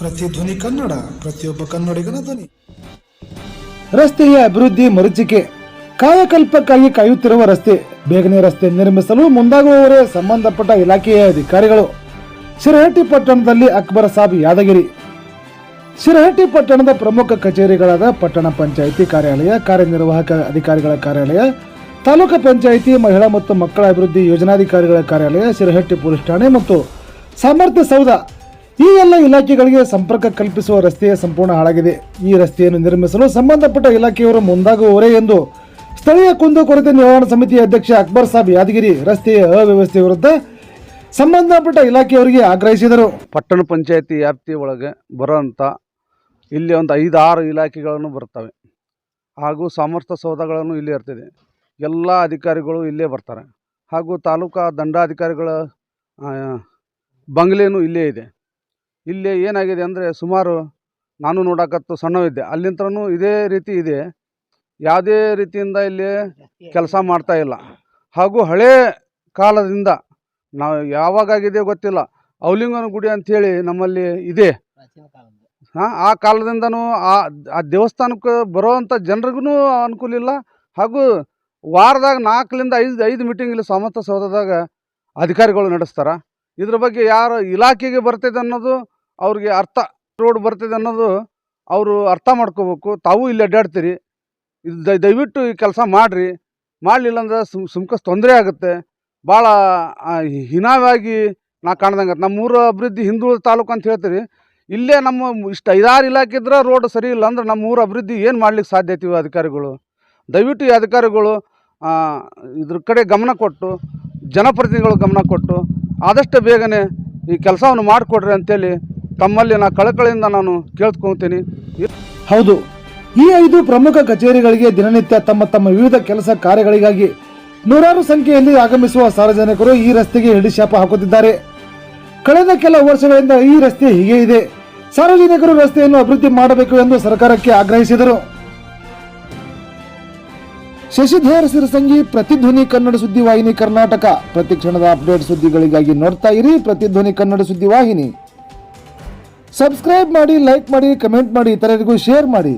ಪ್ರತಿಧ್ವನಿ ಕನ್ನಡ, ಪ್ರತಿಯೊಬ್ಬ ಕನ್ನಡಿಗನ ಧ್ವನಿ. ರಸ್ತೆಯ ಅಭಿವೃದ್ಧಿ ಮರುಚಿಕೆ. ಕಾಯಕಲ್ಪಕ್ಕಾಗಿ ಕಾಯುತ್ತಿರುವ ರಸ್ತೆ, ಬೇಗನೆ ರಸ್ತೆ ನಿರ್ಮಿಸಲು ಮುಂದಾಗುವವರೇ ಸಂಬಂಧಪಟ್ಟ ಇಲಾಖೆಯ ಅಧಿಕಾರಿಗಳು. ಶಿರಹಟ್ಟಿ ಪಟ್ಟಣದಲ್ಲಿ ಅಕ್ಬರ್ ಸಾಬ್ ಯಾದಗಿರಿ. ಶಿರಹಟ್ಟಿ ಪಟ್ಟಣದ ಪ್ರಮುಖ ಕಚೇರಿಗಳಾದ ಪಟ್ಟಣ ಪಂಚಾಯಿತಿ ಕಾರ್ಯಾಲಯ, ಕಾರ್ಯನಿರ್ವಾಹಕ ಅಧಿಕಾರಿಗಳ ಕಾರ್ಯಾಲಯ, ತಾಲೂಕು ಪಂಚಾಯಿತಿ ಮಹಿಳಾ ಮತ್ತು ಮಕ್ಕಳ ಅಭಿವೃದ್ಧಿ ಯೋಜನಾಧಿಕಾರಿಗಳ ಕಾರ್ಯಾಲಯ, ಶಿರಹಟ್ಟಿ ಪೊಲೀಸ್ ಠಾಣೆ ಮತ್ತು ಸಾಮರ್ಥ್ಯ ಸೌಧ. ಈ ಎಲ್ಲ ಇಲಾಖೆಗಳಿಗೆ ಸಂಪರ್ಕ ಕಲ್ಪಿಸುವ ರಸ್ತೆಯ ಸಂಪೂರ್ಣ ಹಾಳಾಗಿದೆ. ಈ ರಸ್ತೆಯನ್ನು ನಿರ್ಮಿಸಲು ಸಂಬಂಧಪಟ್ಟ ಇಲಾಖೆಯವರು ಮುಂದಾಗುವವರೇ ಎಂದು ಸ್ಥಳೀಯ ಕುಂದುಕೊರತೆ ನಿವಾರಣಾ ಸಮಿತಿಯ ಅಧ್ಯಕ್ಷ ಅಕ್ಬರ್ ಸಾಬ್ ಯಾದಗಿರಿ ರಸ್ತೆಯ ಅವ್ಯವಸ್ಥೆ ವಿರುದ್ಧ ಸಂಬಂಧಪಟ್ಟ ಇಲಾಖೆಯವರಿಗೆ ಆಗ್ರಹಿಸಿದರು. ಪಟ್ಟಣ ಪಂಚಾಯತಿ ವ್ಯಾಪ್ತಿ ಒಳಗೆ ಬರುವಂತ ಇಲ್ಲಿ ಒಂದು ಐದಾರು ಇಲಾಖೆಗಳನ್ನು ಬರ್ತವೆ. ಹಾಗೂ ಸಾಮರ್ಥ್ಯ ಸೌಧಗಳನ್ನು ಇಲ್ಲಿ ಇರ್ತದೆ. ಎಲ್ಲ ಅಧಿಕಾರಿಗಳು ಇಲ್ಲೇ ಬರ್ತಾರೆ. ಹಾಗೂ ತಾಲೂಕಾ ದಂಡಾಧಿಕಾರಿಗಳ ಬಂಗ್ಲೆನೂ ಇಲ್ಲೇ ಇದೆ. ಇಲ್ಲಿ ಏನಾಗಿದೆ ಅಂದರೆ ಸುಮಾರು ನಾನು ನೋಡಕತ್ತು ಸಣ್ಣವಿದ್ದೆ. ಅಲ್ಲಿಂತ್ರನೂ ಇದೇ ರೀತಿ ಇದೆ. ಯಾವುದೇ ರೀತಿಯಿಂದ ಇಲ್ಲಿ ಕೆಲಸ ಮಾಡ್ತಾ ಇಲ್ಲ. ಹಾಗೂ ಹಳೇ ಕಾಲದಿಂದ ನಾವು ಯಾವಾಗಾಗಿದೆ ಗೊತ್ತಿಲ್ಲ. ಔಲಿಂಗನ ಗುಡಿ ಅಂಥೇಳಿ ನಮ್ಮಲ್ಲಿ ಇದೆ. ಹಾಂ ಆ ಕಾಲದಿಂದನೂ ಆ ಆ ದೇವಸ್ಥಾನಕ್ಕೆ ಬರೋವಂಥ ಜನರಿಗೂ ಅನುಕೂಲ ಇಲ್ಲ. ಹಾಗೂ ವಾರದಾಗ ನಾಲ್ಕರಿಂದ ಐದು ಐದು ಮೀಟಿಂಗ್ ಇಲ್ಲಿ ಸಾಮರ್ಥ್ಯ ಸೌಧದಾಗ ಅಧಿಕಾರಿಗಳು ನಡೆಸ್ತಾರೆ. ಇದ್ರ ಬಗ್ಗೆ ಯಾರು ಇಲಾಖೆಗೆ ಬರ್ತೈತೆ ಅನ್ನೋದು ಅವ್ರಿಗೆ ಅರ್ಥ ರೋಡ್ ಬರ್ತಿದೆ ಅನ್ನೋದು ಅವರು ಅರ್ಥ ಮಾಡ್ಕೋಬೇಕು. ತಾವು ಇಲ್ಲಿ ಅಡ್ಡಾಡ್ತೀರಿ. ಇದು ದಯ- ದಯವಿಟ್ಟು ಈ ಕೆಲಸ ಮಾಡಿರಿ. ಮಾಡಲಿಲ್ಲ ಅಂದ್ರೆ ಸುಮ್, ಸುಮ್ಕಸ್ ತೊಂದರೆ ಆಗುತ್ತೆ. ಭಾಳ ಹೀನಾವಾಗಿ ನಾ ಕಾಣ್ದಂಗೆ ನಮ್ಮೂರ ಅಭಿವೃದ್ಧಿ ಹಿಂದುಳಿದ ತಾಲೂಕು ಅಂತ ಹೇಳ್ತೀರಿ. ಇಲ್ಲೇ ನಮ್ಮ ಇಷ್ಟು ಐದಾರು ಇಲಾಖೆ ಇದ್ರೆ ರೋಡ್ ಸರಿ ಇಲ್ಲ ಅಂದ್ರೆ ನಮ್ಮ ಊರ ಅಭಿವೃದ್ಧಿ ಏನು ಮಾಡ್ಲಿಕ್ಕೆ ಸಾಧ್ಯ ಐತಿ ಅಧಿಕಾರಿಗಳು? ದಯವಿಟ್ಟು ಈ ಅಧಿಕಾರಿಗಳು ಇದ್ರ ಕಡೆ ಗಮನ ಕೊಟ್ಟು, ಜನಪ್ರತಿನಿಧಿಗಳು ಗಮನ ಕೊಟ್ಟು ಆದಷ್ಟು ಬೇಗನೆ ಈ ಕೆಲಸವನ್ನು ಮಾಡಿಕೊಡ್ರಿ ಅಂತೇಳಿ ತಮ್ಮಲ್ಲಿ ನಾ ಕಳಕಳಿಯಿಂದ ನಾನು ಕೇಳ್ಕೊತೀನಿ. ಹೌದು, ಈ ಐದು ಪ್ರಮುಖ ಕಚೇರಿಗಳಿಗೆ ದಿನನಿತ್ಯ ತಮ್ಮ ತಮ್ಮ ವಿವಿಧ ಕೆಲಸ ಕಾರ್ಯಗಳಿಗಾಗಿ ನೂರಾರು ಸಂಖ್ಯೆಯಲ್ಲಿ ಆಗಮಿಸುವ ಸಾರ್ವಜನಿಕರು ಈ ರಸ್ತೆಗೆ ಹಿಡಿಶಾಪ ಹಾಕುತ್ತಿದ್ದಾರೆ. ಕಳೆದ ಕೆಲ ವರ್ಷಗಳಿಂದ ಈ ರಸ್ತೆ ಹೀಗೆ ಇದೆ. ಸಾರ್ವಜನಿಕರು ರಸ್ತೆಯನ್ನು ಅಭಿವೃದ್ಧಿ ಮಾಡಬೇಕು ಎಂದು ಸರ್ಕಾರಕ್ಕೆ ಆಗ್ರಹಿಸಿದರು. ಶಶಿಧರ್ ಸಿರಸಂಗಿ ಪ್ರತಿಧ್ವನಿ ಕನ್ನಡ ಸುದ್ದಿವಾಹಿನಿ ಕರ್ನಾಟಕ. ಪ್ರತಿ ಕ್ಷಣದ ಅಪ್ಡೇಟ್ ಸುದ್ದಿಗಳಿಗಾಗಿ ನೋಡ್ತಾ ಇರಿ ಪ್ರತಿಧ್ವನಿ ಕನ್ನಡ ಸುದ್ದಿವಾಹಿನಿ ಸಬ್ಸ್ಕ್ರೈಬ್ ಮಾಡಿ ಲೈಕ್ ಮಾಡಿ ಕಮೆಂಟ್ ಮಾಡಿ ಇತರರಿಗೂ ಶೇರ್ ಮಾಡಿ.